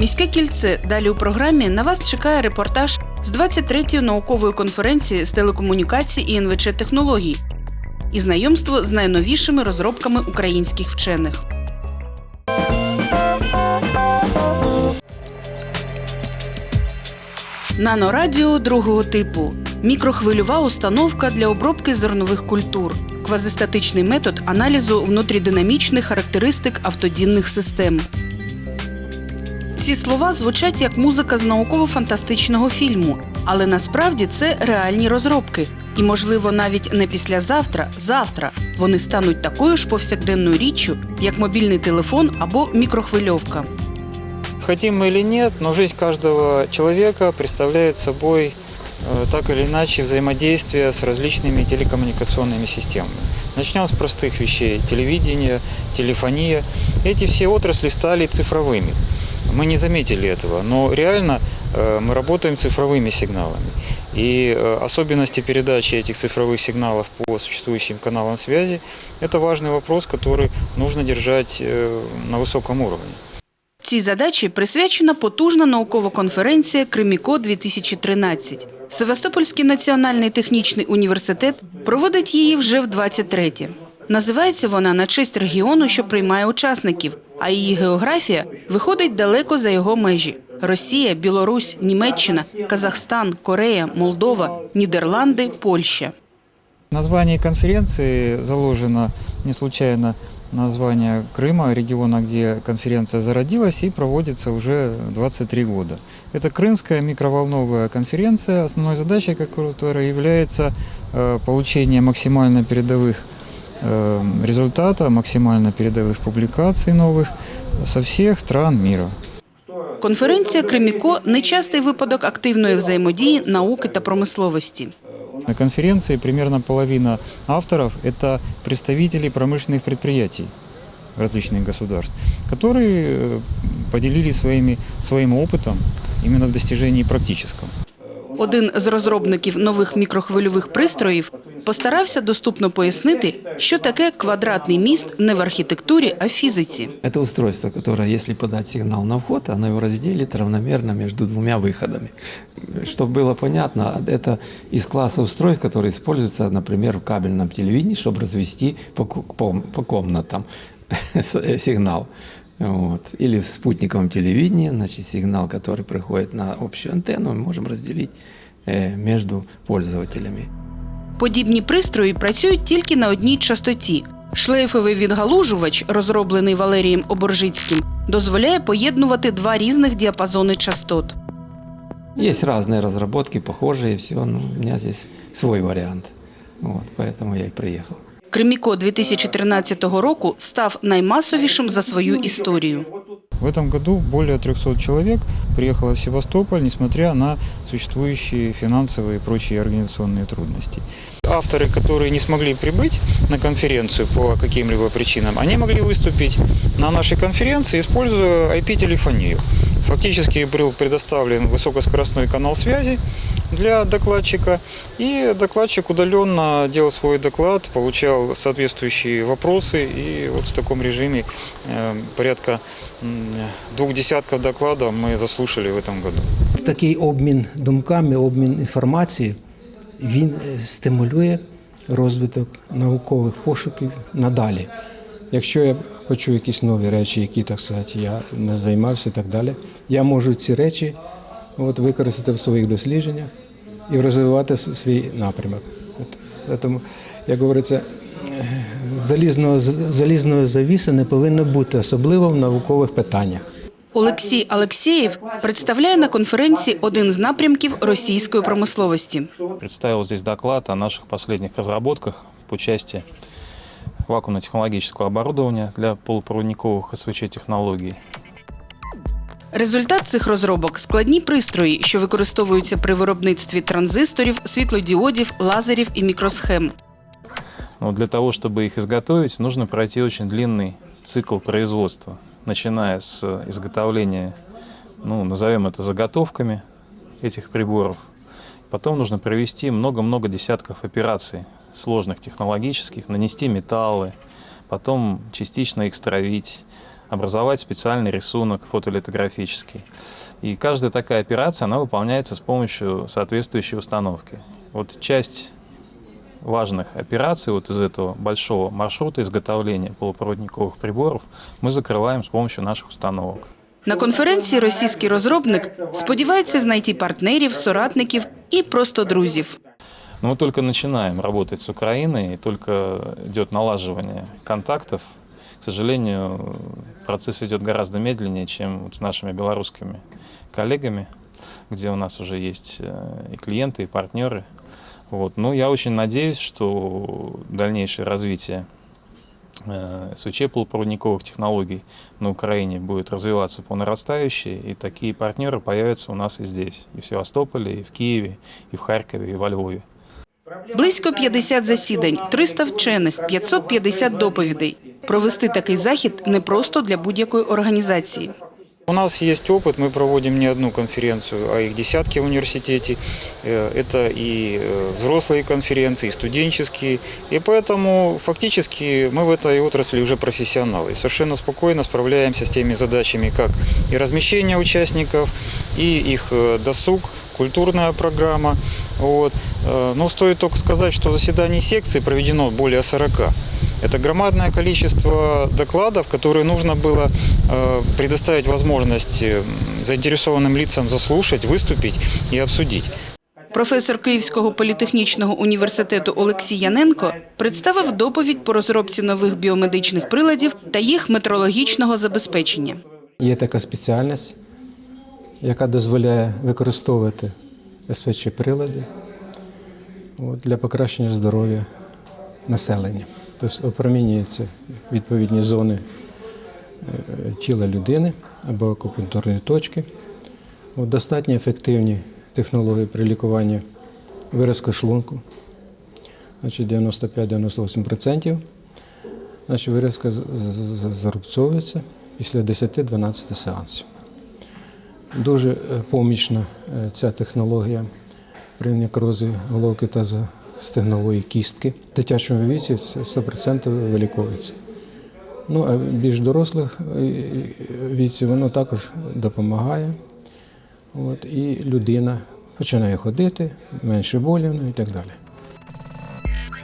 Міське кільце. Далі у програмі на вас чекає репортаж з 23-ї наукової конференції з телекомунікацій і НВЧ технологій і знайомство з найновішими розробками українських вчених. Нанорадіо другого типу. Мікрохвильова установка для обробки зернових культур. Квазистатичний метод аналізу внутрідинамічних характеристик автодінних систем. Ці слова звучать як музика з науково-фантастичного фільму, але насправді це реальні розробки. І, можливо, навіть не післязавтра, завтра вони стануть такою ж повсякденною річчю, як мобільний телефон або мікрохвильовка. Хотим мы или нет, но жизнь каждого человека представляет собой э, так или иначе взаимодействие с различными телекоммуникационными системами. Начнем с простых вещей. Телевидение, телефония. Эти все отрасли стали цифровыми. Мы не заметили этого, но реально э, мы работаем цифровыми сигналами. И э, особенности передачи этих цифровых сигналов по существующим каналам связи – это важный вопрос, который нужно держать э, на высоком уровне. Цій задачі присвячена потужна наукова конференція Криміко 2013 Севастопольський національний технічний університет проводить її вже в 23-те. Називається вона на честь регіону, що приймає учасників, а її географія виходить далеко за його межі: Росія, Білорусь, Німеччина, Казахстан, Корея, Молдова, Нідерланди, Польща. В названии конференции заложено не случайно название Крыма, региона, где конференция зародилась и проводится уже 23 года. Это Крымская микроволновая конференция, основной задачей которой является э, получение максимально передовых э, результатов, максимально передовых публикаций новых со всех стран мира. Конференція Криміко нечастий випадок активної взаємодії науки та промисловості. На конференции примерно половина авторов – это представители промышленных предприятий различных государств, которые э, поделились своими, своим опытом именно в достижении практическом. Один з розробників нових мікрохвильових пристроїв постарався доступно пояснити, що таке квадратний міст не в архітектурі, а в фізиці. Это устройство, которое, если подать сигнал на вход, оно его разделит равномерно между двумя выходами. Чтобы было понятно, это из класса устройств, которые используются, например, в кабельном телевидении, чтобы развести по, ку- по, по комнатам с- сигнал. Вот. Или в спутниковом телевидении, значит, сигнал, который приходит на общую антенну, мы можем разделить э, между пользователями. Подібні пристрої працюють тільки на одній частоті. Шлейфовий відгалужувач, розроблений Валерієм Оборжицьким, дозволяє поєднувати два різних діапазони частот. Есть разные разработки, похожие, все, но у меня здесь свой вариант. Вот, поэтому я и приехал. Криміко 2013 року став наймасовішим за свою історію. В этом году более 300 человек приехало в Севастополь, несмотря на существующие финансовые и прочие организационные трудности. Авторы, которые не смогли прибыть на конференцию по каким-либо причинам, они могли выступить на нашей конференции, используя IP-телефонию. Фактически был предоставлен высокоскоростной канал связи для докладчика, и докладчик удаленно делал свой доклад, получал соответствующие вопросы, и вот в таком режиме э, порядка м, двух десятков докладов мы заслушали в этом году. Такий обмін думками, обмін інформацією, він е, стимулює розвиток наукових пошуків надалі. Якщо я почую якісь нові речі, які, так сказати, я не займався і так далі, я можу ці речі от, використати в своїх дослідженнях і розвивати свій напрямок. От, Тому, як говориться, залізного, залізної завіси не повинно бути, особливо в наукових питаннях. Олексій Алексєєв представляє на конференції один з напрямків російської промисловості. представил здесь доклад о наших последних разработках по части вакуумно-технологического оборудования для полупроводниковых СВЧ-технологий. Результат цих розробок складні пристрої, що використовуються при виробництві транзисторів, світлодіодів, лазерів і мікросхем. Но для того, чтобы их изготовить, нужно пройти очень длинный цикл производства, начиная с изготовления, ну, назовем это заготовками этих приборов. Потом нужно провести много-много десятков операций сложных технологических, нанести металлы, потом частично экстравить, образовать специальный рисунок фотолитографический. И каждая такая операция, она выполняется с помощью соответствующей установки. Вот часть важных операций вот из этого большого маршрута изготовления полупроводниковых приборов мы закрываем с помощью наших установок. На конференції російський розробник сподівається знайти партнерів, соратників і просто друзів. но мы только начинаем работать с Украиной, и только идет налаживание контактов. К сожалению, процесс идет гораздо медленнее, чем вот с нашими белорусскими коллегами, где у нас уже есть э, и клиенты, и партнеры. Вот. Но я очень надеюсь, что дальнейшее развитие э, СУЧ полупроводниковых технологий на Украине будет развиваться по нарастающей, и такие партнеры появятся у нас и здесь, и в Севастополе, и в Киеве, и в Харькове, и во Львове. Близько 50 засідань, 300 вчених, 550 доповідей. Провести такий захід непросто для будь-якої організації. У нас есть опыт, мы проводим не одну конференцию, а их десятки в университете. Э, Это и э, взрослые конференции, и студенческие. И поэтому фактически мы в этой отрасли уже профессионалы. И совершенно спокойно справляемся с теми задачами, как и размещение участников, и их э, досуг, культурная программа. Вот. Э, Но стоит только сказать, что заседаний секции проведено более 40. Это громадное количество докладов, которые нужно было э, предоставить возможность э, заинтересованным лицам заслушать, выступить и обсудить. Професор Київського політехнічного університету Олексій Яненко представив доповідь по розробці нових біомедичних приладів та їх метрологічного забезпечення. Є така спеціальність, яка дозволяє використовувати СВЧ прилади для покращення здоров'я населення. Тобто опромінюються відповідні зони е, тіла людини або акупунктурні точки. От, достатньо ефективні технології при лікуванні виразка шлунку, значить 95-98%. Значить, виразка зарубцовується після 10-12 сеансів. Дуже е, помічна е, ця технологія при некрозі головки та стегнової кістки. В дитячому віці це 100% виліковується. Ну, а більш дорослих е, віці воно також допомагає. От, і людина починає ходити, менше болівно і так далі.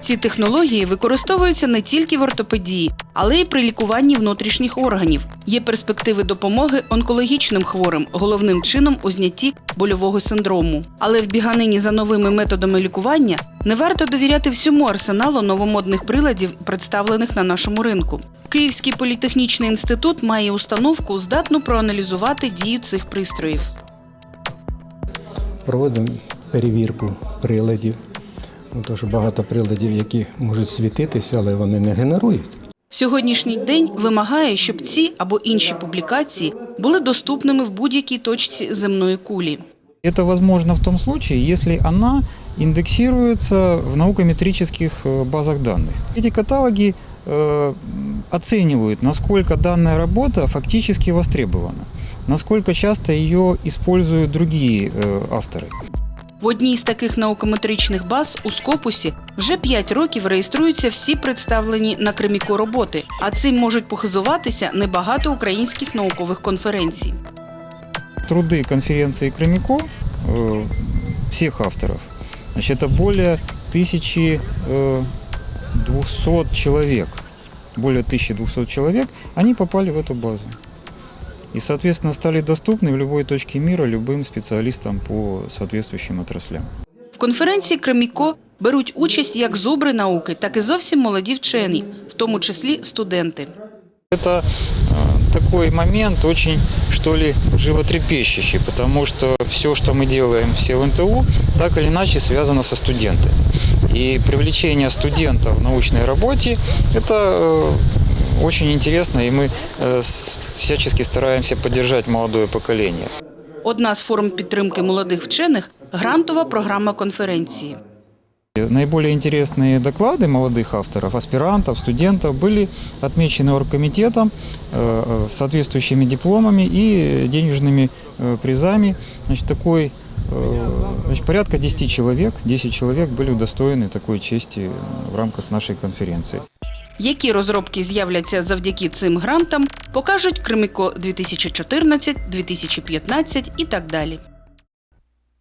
Ці технології використовуються не тільки в ортопедії, але й при лікуванні внутрішніх органів. Є перспективи допомоги онкологічним хворим, головним чином у знятті больового синдрому. Але в біганині за новими методами лікування не варто довіряти всьому арсеналу новомодних приладів, представлених на нашому ринку. Київський політехнічний інститут має установку, здатну проаналізувати дію цих пристроїв. Проводимо перевірку приладів. Що багато приладів, які можуть світитися, але вони не генерують. Сьогоднішній день вимагає, щоб ці або інші публікації були доступними в будь-якій точці земної кулі. Это возможно в том случае, если она индексируется в наукометрических э, базах данных. Эти каталоги э, оценивают, насколько данная работа фактически востребована, насколько часто ее используют другие э, авторы. В одній з таких наукометричних баз у Скопусі вже 5 років реєструються всі представлені на Креміко роботи, а цим можуть похизуватися небагато українських наукових конференцій. Труды конференции Кремико, э, всех авторов, значит, это более 1200 человек. Более 1200 человек, они попали в эту базу. И, соответственно, стали доступны в любой точке мира любым специалистам по соответствующим отраслям. В конференції Креміко беруть участь як зубри науки, так і зовсім молоді вчені, в тому числі студенти. Это э, такой момент очень, что ли, животрепещущий, потому что все, что мы делаем все в НТУ, так или иначе связано со студентами. И привлечение студентов в научной работе – это э, очень интересно, и мы э, с- всячески стараемся поддержать молодое поколение. Одна з форм підтримки молодих вчених грантова програма конференції. Наиболее интересные доклады молодых авторов, аспирантов, студентов были отмечены оргкомитетом э, э, соответствующими дипломами и денежными э, призами. Значит, такой, э, значит, порядка 10 человек, 10 человек были удостоены такой чести э, в рамках нашей конференции. Які розробки з'являться завдяки цим грантам, покажуть Криміко 2014, 2015 і так далі.